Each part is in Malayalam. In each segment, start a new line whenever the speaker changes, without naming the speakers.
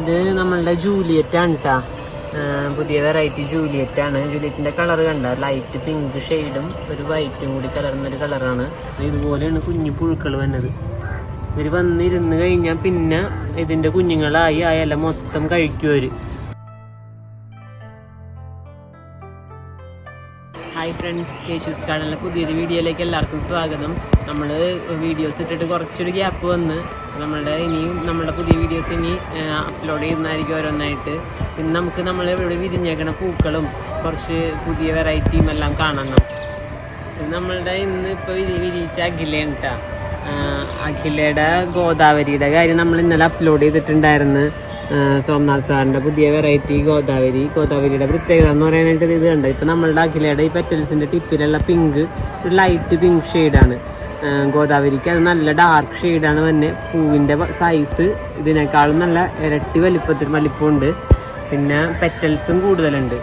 ഇത് നമ്മളുടെ ജൂലിയറ്റ് ആണ് കേട്ടാ പുതിയ വെറൈറ്റി ജൂലിയറ്റ് ആണ് ജൂലിയറ്റിന്റെ കളർ കണ്ട? ലൈറ്റ് പിങ്ക് ഷെയ്ഡും ഒരു വൈറ്റും കൂടി കലർന്ന ഒരു കളറാണ് ഇതുപോലെയാണ് കുഞ്ഞു പുഴുക്കൾ വന്നത്. ഇവർ വന്നിരുന്ന് കഴിഞ്ഞാൽ പിന്നെ ഇതിന്റെ കുഞ്ഞുങ്ങളായി ഇല മൊത്തം കഴിക്കും ഹായ് ഫ്രണ്ട്സ് കേശൂസ് ഗാർഡനിലെ പുതിയൊരു വീഡിയോയിലേക്ക് എല്ലാവർക്കും സ്വാഗതം. നമ്മൾ വീഡിയോസ് ഇട്ടിട്ട് കുറച്ചൊരു ഗ്യാപ്പ് വന്ന് നമ്മളുടെ ഇനിയും നമ്മളുടെ പുതിയ വീഡിയോസ് ഇനി അപ്ലോഡ് ചെയ്യുന്നതായിരിക്കും ഓരോന്നായിട്ട്. ഇന്ന് നമുക്ക് നമ്മൾ ഇവിടെ വിരിഞ്ഞേക്കണ പൂക്കളും കുറച്ച് പുതിയ വെറൈറ്റിയും എല്ലാം കാണണം. നമ്മളുടെ ഇന്ന് ഇപ്പോൾ വിരി വിരിയിച്ച അഖിലയാണ് അഖിലയുടെ ഗോദാവരിയുടെ കാര്യം നമ്മൾ ഇന്നലെ അപ്ലോഡ് ചെയ്തിട്ടുണ്ടായിരുന്നു. സോംനാഥ് സാറിന്റെ പുതിയ വെറൈറ്റി ഗോദാവരി. ഗോദാവരിയുടെ പ്രത്യേകത എന്ന് പറയാനായിട്ട് ഇത് കണ്ട്? ഇപ്പൊ നമ്മളുടെ അഖിലയുടെ ഈ പെറ്റൽസിന്റെ ടിപ്പിലുള്ള പിങ്ക് ഒരു ലൈറ്റ് പിങ്ക് ഷെയ്ഡാണ് ഗോദാവരിക്ക് അത് നല്ല ഡാർക്ക് ഷെയ്ഡാണ് തന്നെ പൂവിന്റെ സൈസ് ഇതിനേക്കാളും നല്ല ഇരട്ടി വലിപ്പത്തിൽ വലിപ്പമുണ്ട്. പിന്നെ പെറ്റൽസും കൂടുതലുണ്ട്.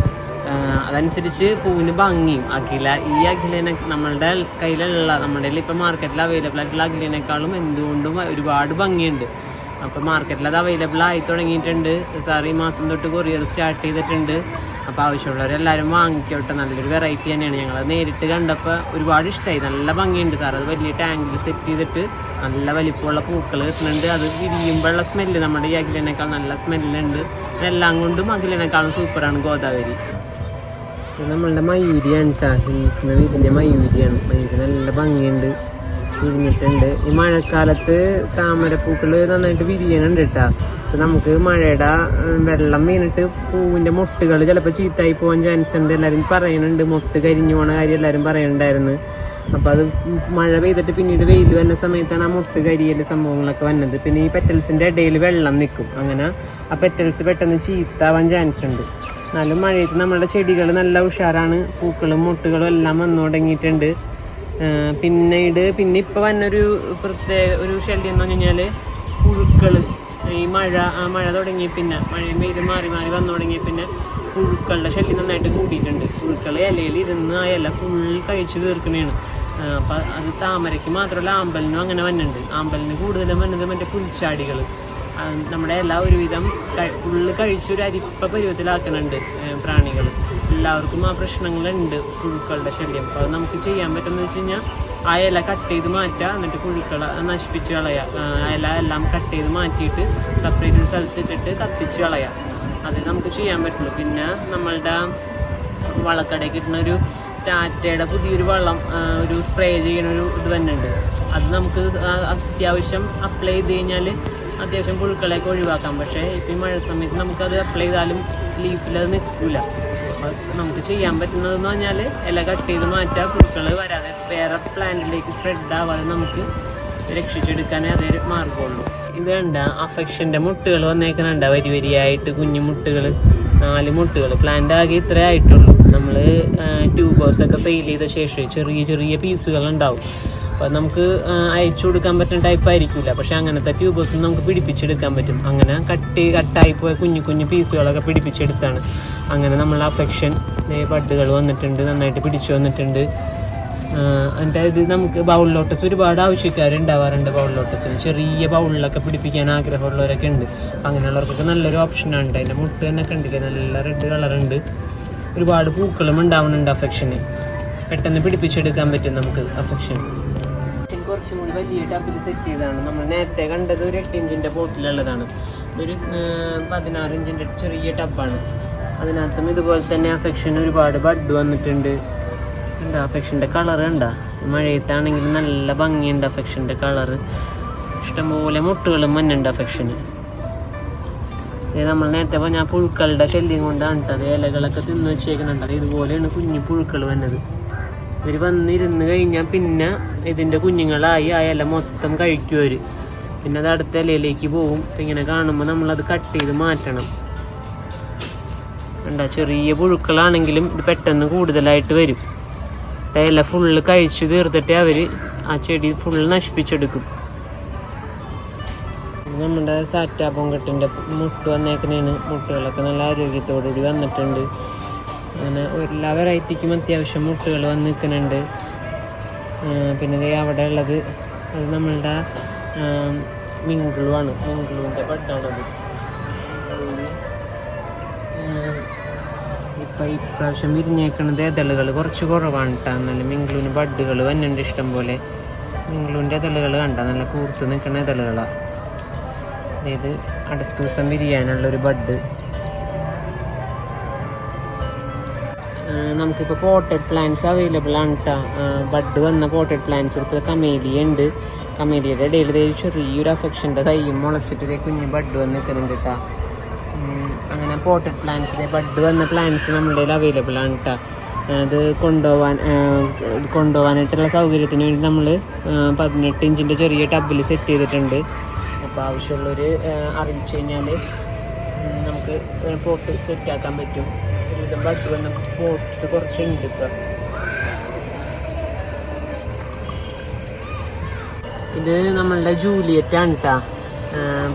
അതനുസരിച്ച് പൂവിന് ഭംഗിയും. അഖില ഈ അഖിലേനെ നമ്മളുടെ കയ്യിലുള്ള നമ്മുടെ ഇപ്പം മാർക്കറ്റിൽ അവൈലബിൾ ആയിട്ടുള്ള അഖിലേനേക്കാളും എന്തുകൊണ്ടും ഒരുപാട് ഭംഗിയുണ്ട്. അപ്പോൾ മാർക്കറ്റിൽ അത് അവൈലബിൾ ആയി തുടങ്ങിയിട്ടുണ്ട്. സാർ ഈ മാസം തൊട്ട് കൊറിയർ സ്റ്റാർട്ട് ചെയ്തിട്ടുണ്ട്. അപ്പോൾ ആവശ്യമുള്ളവരെല്ലാവരും വാങ്ങിക്കോട്ടെ. നല്ലൊരു വെറൈറ്റി തന്നെയാണ്. ഞങ്ങൾ നേരിട്ട് കണ്ടപ്പോൾ ഒരുപാട് ഇഷ്ടമായി നല്ല ഭംഗിയുണ്ട് സാർ. അത് വലിയ ടാങ്കിൽ സെറ്റ് ചെയ്തിട്ട് നല്ല വലിപ്പമുള്ള പൂക്കൾ കിട്ടുന്നുണ്ട്. അത് വിരിയുമ്പോഴുള്ള സ്മെല്ല് നമ്മുടെ ഈ അഖിലേനേക്കാൾ നല്ല സ്മെല്ലുണ്ട് എല്ലാം കൊണ്ടും അഖിലേനേക്കാളും സൂപ്പറാണ് ഗോദാവരി. നമ്മളുടെ മയൂരിയാണ് കേട്ടോ വിരിഞ്ഞ മയൂരിയാണ്. മയൂരി നല്ല ഭംഗിയുണ്ട്. വിരിഞ്ഞിട്ടുണ്ട് ഈ മഴക്കാലത്ത് താമരപ്പൂക്കൾ നന്നായിട്ട് വിരിയണുണ്ട് കേട്ടോ. ഇപ്പൊ നമുക്ക് മഴയുടെ വെള്ളം വീണിട്ട് പൂവിന്റെ മൊട്ടുകൾ ചിലപ്പോൾ ചീത്തായി പോകാൻ ചാൻസ് ഉണ്ട്. എല്ലാവരും പറയുന്നുണ്ട് മൊട്ട് കരിഞ്ഞു പോണ കാര്യം എല്ലാവരും പറയുന്നുണ്ടായിരുന്നു അപ്പൊ അത് മഴ പെയ്തിട്ട് പിന്നീട് വെയിൽ വരുന്ന സമയത്താണ് ആ മൊട്ട് കരിയൽ സംഭവങ്ങളൊക്കെ വന്നത്. പിന്നെ ഈ പെറ്റൽസിന്റെ ഇടയിൽ വെള്ളം നിൽക്കും. അങ്ങനെ ആ പെറ്റൽസ് പെട്ടെന്ന് ചീത്താവാൻ ചാൻസ് ഉണ്ട്. എന്നാലും മഴയത്ത് നമ്മുടെ ചെടികൾ നല്ല ഉഷാറാണ്. പൂക്കളും മുട്ടുകളും എല്ലാം വന്നു തുടങ്ങിയിട്ടുണ്ട്. പിന്നീട് പിന്നെ ഇപ്പൊ വന്നൊരു പ്രത്യേക ഒരു ശല്യം എന്ന് പറഞ്ഞു പുഴുക്കൾ. ഈ മഴ ആ മഴ തുടങ്ങി പിന്നെ മഴയും വെയിലും മാറി മാറി വന്നു തുടങ്ങി പിന്നെ പുഴുക്കളുടെ ശല്യം നന്നായിട്ട് കൂടിയിട്ടുണ്ട്. പുഴുക്കൾ ഇലയിൽ ഇരുന്ന് ആ ഇല ഫുൾ കഴിച്ചു തീർക്കണേണ് അപ്പൊ അത് താമരയ്ക്ക് മാത്രമല്ല ആമ്പലിനും അങ്ങനെ വന്നിട്ടുണ്ട്. ആമ്പലിന് കൂടുതലും വന്നത് മറ്റേ പുൽച്ചാടികൾ നമ്മുടെ എല്ലാ ഒരുവിധം ഫുള്ള് കഴിച്ചൊരു അരിപ്പ പരുവത്തിലാക്കുന്നുണ്ട് പ്രാണികൾ എല്ലാവർക്കും ആ പ്രശ്നങ്ങളുണ്ട് പുഴുക്കളുടെ ശല്യം. അപ്പോൾ അത് നമുക്ക് ചെയ്യാൻ പറ്റുന്നത് വെച്ച് കഴിഞ്ഞാൽ ആ ഇല കട്ട് ചെയ്ത് മാറ്റുക എന്നിട്ട് പുഴുക്കളെ നശിപ്പിച്ച് കളയുക ഇല എല്ലാം കട്ട് ചെയ്ത് മാറ്റിയിട്ട് സെപ്പറേറ്റ് ഒരു സ്ഥലത്ത് ഇട്ടിട്ട് കത്തിച്ച് കളയുക അത് നമുക്ക് ചെയ്യാൻ പറ്റുള്ളൂ. പിന്നെ നമ്മളുടെ വളക്കടയിൽ കിട്ടുന്ന ഒരു ടാറ്റയുടെ പുതിയൊരു വെള്ളം ഒരു സ്പ്രേ ചെയ്യണ ഒരു ഇത് തന്നെയുണ്ട് അത് നമുക്ക് അത്യാവശ്യം അപ്ലൈ ചെയ്ത് കഴിഞ്ഞാൽ അത്യാവശ്യം പുഴുക്കളെയൊക്കെ ഒഴിവാക്കാം. പക്ഷേ ഇപ്പം ഈ മഴ സമയത്ത് നമുക്കത് അപ്ലൈ ചെയ്താലും ലീഫിൽ അത് നിൽക്കില്ല അപ്പോൾ നമുക്ക് ചെയ്യാൻ പറ്റുന്നതെന്ന് പറഞ്ഞാൽ ഇല കട്ട് ചെയ്ത് മാറ്റുക പുഴുക്കൾ വരാതെ വേറെ പ്ലാന്റിലേക്ക് സ്പ്രെഡ് ആവാതെ നമുക്ക് രക്ഷിച്ചെടുക്കാനേ അതേ മാർഗമുള്ളൂ. ഇത് കണ്ട അഫക്ഷന്റെ മുട്ടുകൾ വന്നേക്കണുണ്ട വരി വരിയായിട്ട് കുഞ്ഞു മുട്ടുകൾ നാല് മുട്ടുകൾ പ്ലാന്റ് ആകെ ഇത്രേ ആയിട്ടുള്ളൂ. നമ്മൾ ട്യൂബേഴ്സ് ഒക്കെ സെയിൽ ചെയ്ത ശേഷം ചെറിയ ചെറിയ പീസുകൾ ഉണ്ടാവും. അപ്പോൾ നമുക്ക് അയച്ചു കൊടുക്കാൻ പറ്റുന്ന ടൈപ്പ് ആയിരിക്കില്ല പക്ഷെ അങ്ങനത്തെ ട്യൂബേഴ്സ് നമുക്ക് പിടിപ്പിച്ചെടുക്കാൻ പറ്റും. അങ്ങനെ കട്ട് കട്ടായി പോയ കുഞ്ഞു കുഞ്ഞു പീസുകളൊക്കെ പിടിപ്പിച്ചെടുത്താണ്. അങ്ങനെ നമ്മൾ അഫെക്ഷൻ ബഡ്ഡുകൾ വന്നിട്ടുണ്ട് നന്നായിട്ട് പിടിച്ചു വന്നിട്ടുണ്ട്. എന്റെ ഇത് നമുക്ക് ബൗൾ ലോട്ടസ് ഒരുപാട് ആവശ്യക്കാരുണ്ടാവാറുണ്ട് ബൗൾ ലോട്ടസിന് ചെറിയ ബൗളിലൊക്കെ പിടിപ്പിക്കാൻ ആഗ്രഹമുള്ളവരൊക്കെ ഉണ്ട്. അങ്ങനെയുള്ളവർക്കൊക്കെ നല്ലൊരു ഓപ്ഷനാണ് അതിന്റെ മുട്ട് തന്നെ കണ്ടില്ലേ നല്ല റെഡ് കളറുണ്ട് ഒരുപാട് പൂക്കളും ഉണ്ടാവുന്നുണ്ട് അഫെക്ഷന് പെട്ടെന്ന് പിടിപ്പിച്ചെടുക്കാൻ പറ്റും നമുക്ക് അഫെക്ഷൻ കുറച്ചും കൂടി വലിയ ടബിൽ സെറ്റ് ചെയ്തതാണ്. നമ്മൾ നേരത്തെ കണ്ടത് ഒരു എട്ട് ഇഞ്ചിന്റെ ബോട്ടിലുള്ളതാണ്. ഒരു പതിനാറ് ഇഞ്ചിന്റെ ചെറിയ ടബാണ് അതിനകത്തും ഇതുപോലെ തന്നെ അഫെക്ഷൻ ഒരുപാട് ബഡ് വന്നിട്ടുണ്ട്. ഉണ്ട് അഫെക്ഷന്റെ കളർ ഉണ്ട മഴയത്താണെങ്കിൽ നല്ല ഭംഗിയുണ്ട് അഫെക്ഷന്റെ കളറ് ഇഷ്ടംപോലെ മുട്ടുകളും മഞ്ഞുണ്ട് അഫെക്ഷന് ഇത് നമ്മൾ നേരത്തെ പറഞ്ഞ ആ പുഴുക്കളുടെ ശല്യം കൊണ്ടാണ് അത് ഇലകളൊക്കെ തിന്നു വെച്ചേക്കുന്നുണ്ട്. അത് ഇതുപോലെയാണ് കുഞ്ഞു പുഴുക്കൾ വന്നത്. ഇവർ വന്നിരുന്ന് കഴിഞ്ഞാൽ പിന്നെ ഇതിന്റെ കുഞ്ഞുങ്ങളായി ആ ഇല മൊത്തം കഴിക്കും അവർ പിന്നെ അത് അടുത്ത ഇലയിലേക്ക് പോവും. ഇങ്ങനെ കാണുമ്പോൾ നമ്മളത് കട്ട് ചെയ്ത് മാറ്റണം. കണ്ട ചെറിയ പുഴുക്കളാണെങ്കിലും ഇത് പെട്ടെന്ന് കൂടുതലായിട്ട് വരും. ഇല ഫുള്ള് കഴിച്ചു തീർത്തിട്ട് അവർ ആ ചെടി ഫുള്ള് നശിപ്പിച്ചെടുക്കും. നമ്മുടെ സാറ്റാ പൊങ്കട്ടിന്റെ മുട്ട് വന്നേക്കുന്നതിന് മുട്ടുകളൊക്കെ നല്ല ആരോഗ്യത്തോടുകൂടി വന്നിട്ടുണ്ട്. അങ്ങനെ എല്ലാ വെറൈറ്റിക്കും അത്യാവശ്യം മുട്ടുകൾ വന്ന് നിൽക്കുന്നുണ്ട്. പിന്നെ അവിടെ ഉള്ളത് അത് നമ്മളുടെ മിങ്കിളുവാണ് മിങ്കിളുവിന്റെ ബെഡാണത് ഇപ്പം ഇപ്രാവശ്യം വിരിഞ്ഞേക്കുന്നത് ഇതളുകൾ കുറച്ച് കുറവാണ് കേട്ടോ നല്ല മിങ്കിളുവിന് ബഡ്ഡുകൾ വന്നുണ്ട് ഇഷ്ടം പോലെ. മിങ്കിളുവിന്റെ ഇതളുകൾ കണ്ട നല്ല കൂർത്ത് നിൽക്കുന്ന ഇതളുകളാണ് അതായത് അടുത്ത ദിവസം വിരിയാനുള്ളൊരു ബഡ്. നമുക്കിപ്പോൾ പോട്ടഡ് പ്ലാന്റ്സ് അവൈലബിൾ ആണ് കേട്ടോ ബഡ് വന്ന പോട്ടഡ് പ്ലാന്റ്സ് ഇപ്പോൾ കമേലിയ ഉണ്ട്. കമേലിയുടെ ഇടയിൽ ചെറിയൊരു അഫെക്ഷന്റെ തൈയും മുളച്ചിട്ട് കുഞ്ഞ് ബഡ് വന്ന് നിൽക്കുന്നുണ്ട് കേട്ടോ അങ്ങനെ പോട്ടഡ് പ്ലാന്റ്സിലെ ബഡ് വന്ന പ്ലാന്റ്സ് നമ്മുടെ കയ്യിൽ അവൈലബിൾ ആണ് കേട്ടോ അത് കൊണ്ടുപോകാൻ കൊണ്ടുപോകാനായിട്ടുള്ള സൗകര്യത്തിന് വേണ്ടി നമ്മൾ പതിനെട്ട് ഇഞ്ചിന്റെ ചെറിയ ടബിൽ സെറ്റ് ചെയ്തിട്ടുണ്ട്. അപ്പോൾ ആവശ്യമുള്ളവർ അറിയിച്ചു കഴിഞ്ഞാൽ നമുക്ക് പോട്ട് സെറ്റാക്കാൻ പറ്റും. ഒരുവിധം ബഡ് വന്ന ബോട്ട്സ് കുറച്ചുണ്ട് ഇപ്പം. ഇത് നമ്മളുടെ ജൂലിയറ്റ് ആണ്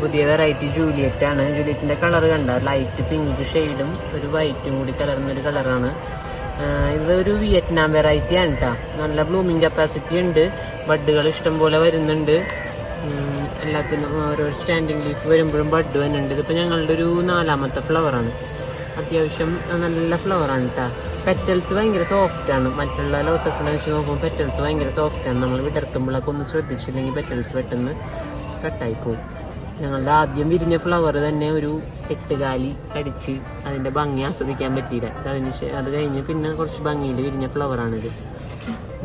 പുതിയ വെറൈറ്റി ജൂലിയറ്റ് ആണ്. ജൂലിയറ്റിന്റെ കളർ കണ്ട ലൈറ്റ് പിങ്ക് ഷെയ്ഡും ഒരു വൈറ്റും കൂടി കലർന്നൊരു കളറാണ് ഇത് ഒരു വിയറ്റ്നാം വെറൈറ്റി ആണ് നല്ല ബ്ലൂമിങ് കപ്പാസിറ്റി ഉണ്ട്. ബഡ്ഡുകൾ ഇഷ്ടം പോലെ വരുന്നുണ്ട്. എല്ലാത്തിനും ഓരോ സ്റ്റാൻഡിങ് ലീഫ് വരുമ്പോഴും ബഡ് വരുന്നുണ്ട് ഇതിപ്പോൾ ഞങ്ങളുടെ ഒരു നാലാമത്തെ ഫ്ലവറാണ് അത്യാവശ്യം നല്ല ഫ്ലവറാണ് കേട്ടോ പെറ്റൽസ് ഭയങ്കര സോഫ്റ്റ് ആണ്. മറ്റുള്ള ലോട്ടസിനെ വെച്ച് നോക്കുമ്പോൾ പെറ്റൽസ് ഭയങ്കര സോഫ്റ്റ് ആണ്. നമ്മൾ വിടർത്തുമ്പോഴൊക്കെ ഒന്ന് ശ്രദ്ധിച്ചില്ലെങ്കിൽ പെറ്റൽസ് പെട്ടെന്ന് കട്ടായി പോകും ഞങ്ങളുടെ ആദ്യം വിരിഞ്ഞ ഫ്ലവർ തന്നെ ഒരു എട്ടുകാലി കടിച്ച് അതിന്റെ ഭംഗി ആസ്വദിക്കാൻ പറ്റിയില്ല. അതിന് അത് കഴിഞ്ഞ് പിന്നെ കുറച്ച് ഭംഗിയിൽ വിരിഞ്ഞ ഫ്ലവറാണിത്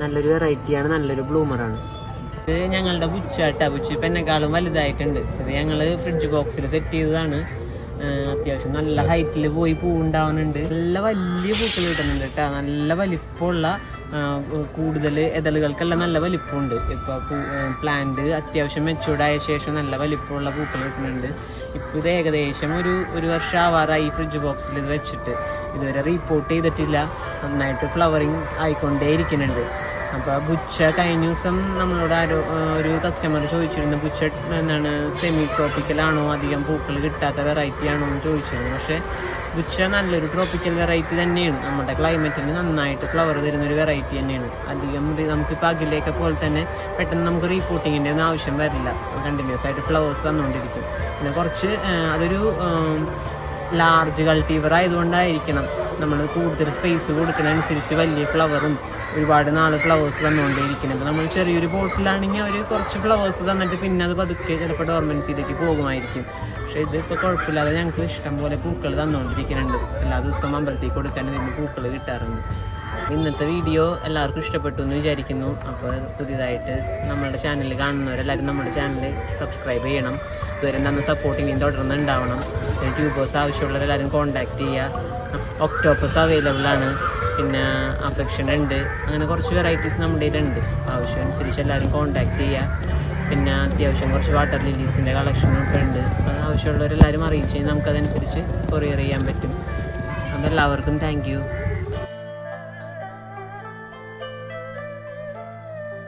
നല്ലൊരു വെറൈറ്റിയാണ് നല്ലൊരു ബ്ലൂമറാണ് ഇത് ഞങ്ങളുടെ ബുച്ചാട്ട ബുച്ച് ഇപ്പം എന്നെക്കാളും വലുതായിട്ടുണ്ട്. ഇത് ഞങ്ങൾ ഫ്രിഡ്ജ് ബോക്സിൽ സെറ്റ് ചെയ്തതാണ്. അത്യാവശ്യം നല്ല ഹൈറ്റിൽ പോയി പൂ ഉണ്ടാവുന്നുണ്ട് നല്ല വലിയ പൂക്കൾ കിട്ടുന്നുണ്ട് കേട്ടോ നല്ല വലിപ്പമുള്ള കൂടുതൽ ഇതളുകൾക്കെല്ലാം നല്ല വലിപ്പമുണ്ട്. ഇപ്പോൾ പ്ലാന്റ് അത്യാവശ്യം മെച്ചൂർഡായ ശേഷം നല്ല വലിപ്പമുള്ള പൂക്കൾ കിട്ടുന്നുണ്ട്. ഇപ്പോൾ ഇത് ഏകദേശം ഒരു ഒരു വർഷം ആവാറായി ഫ്രിഡ്ജ് ബോക്സിൽ ഇത് വെച്ചിട്ട്. ഇതുവരെ റിപ്പോർട്ട് ചെയ്തിട്ടില്ല. നന്നായിട്ട് ഫ്ലവറിങ് ആയിക്കൊണ്ടേ ഇരിക്കുന്നുണ്ട് അപ്പോൾ ബുച്ച കഴിഞ്ഞ ദിവസം നമ്മളോട് ആരോ ഒരു കസ്റ്റമർ ചോദിച്ചിരുന്നു ബുച്ച എന്താണ് സെമി ട്രോപ്പിക്കലാണോ അധികം പൂക്കൾ കിട്ടാത്ത വെറൈറ്റി ആണോ? എന്ന് ചോദിച്ചിരുന്നു. പക്ഷേ ബുച്ച നല്ലൊരു ട്രോപ്പിക്കൽ വെറൈറ്റി തന്നെയാണ്. നമ്മുടെ ക്ലൈമറ്റിന് നന്നായിട്ട് ഫ്ലവർ തരുന്ന ഒരു വെറൈറ്റി തന്നെയാണ്. അധികം നമുക്കിപ്പോൾ അകിലേക്ക് പോലെ തന്നെ പെട്ടെന്ന് നമുക്ക് റീപോർട്ടിങ്ങിന്റെ ഒന്നും ആവശ്യം വരില്ല. കണ്ടിന്യൂസ് ആയിട്ട് ഫ്ലവേഴ്സ് വന്നുകൊണ്ടിരിക്കും പിന്നെ കുറച്ച് അതൊരു ലാർജ് കൾട്ടീവർ ആയതുകൊണ്ടായിരിക്കണം നമ്മൾ കൂടുതൽ സ്പേസ് കൊടുക്കുന്നതനുസരിച്ച് വലിയ ഫ്ലവറും ഒരുപാട് നാൾ ഫ്ലവേഴ്സ് തന്നുകൊണ്ടേയിരിക്കുന്നത് നമ്മൾ ചെറിയൊരു ബോട്ടിലാണെങ്കിൽ അവർ കുറച്ച് ഫ്ലവേഴ്സ് തന്നിട്ട് പിന്നെ അത് പതുക്കെ ചിലപ്പോൾ ഡോർമെൻസിയിലേക്ക് പോകുമായിരിക്കും. പക്ഷേ ഇത് കുഴപ്പമില്ലാതെ ഞങ്ങൾക്ക് ഇഷ്ടം പോലെ പൂക്കൾ തന്നുകൊണ്ടിരിക്കുന്നുണ്ട് എല്ലാ ദിവസവും അമ്പലത്തേക്ക് കൊടുക്കാൻ ഇതിന് പൂക്കൾ കിട്ടാറുണ്ട്. ഇന്നത്തെ വീഡിയോ എല്ലാവർക്കും ഇഷ്ടപ്പെട്ടു എന്ന് വിചാരിക്കുന്നു. അപ്പോൾ പുതിയതായിട്ട് നമ്മുടെ ചാനൽ കാണുന്നവരെല്ലാവരും നമ്മുടെ ചാനൽ സബ്സ്ക്രൈബ് ചെയ്യണം. ഇതുവരെ തന്ന സപ്പോർട്ടിങ് തുടർന്ന് ഉണ്ടാവണം. ട്യൂബേഴ്സ് ആവശ്യമുള്ളവരെല്ലാവരും കോൺടാക്ട് ചെയ്യുക. ഒക്ടോപ്പസ് അവൈലബിൾ ആണ്. പിന്നെ അഫെക്ഷൻ ഉണ്ട്. അങ്ങനെ കുറച്ച് വെറൈറ്റീസ് നമ്മുടെ ഉണ്ട് ആവശ്യമനുസരിച്ച് എല്ലാവരും കോൺടാക്ട് ചെയ്യുക പിന്നെ അത്യാവശ്യം കുറച്ച് വാട്ടർ ലില്ലീസിന്റെ കളക്ഷനൊക്കെ ഉണ്ട്. അപ്പോൾ ആവശ്യമുള്ളവരെല്ലാവരും അറിയിച്ച് നമുക്കതനുസരിച്ച് കൊറിയർ ചെയ്യാൻ പറ്റും. അതെല്ലാവർക്കും താങ്ക് യു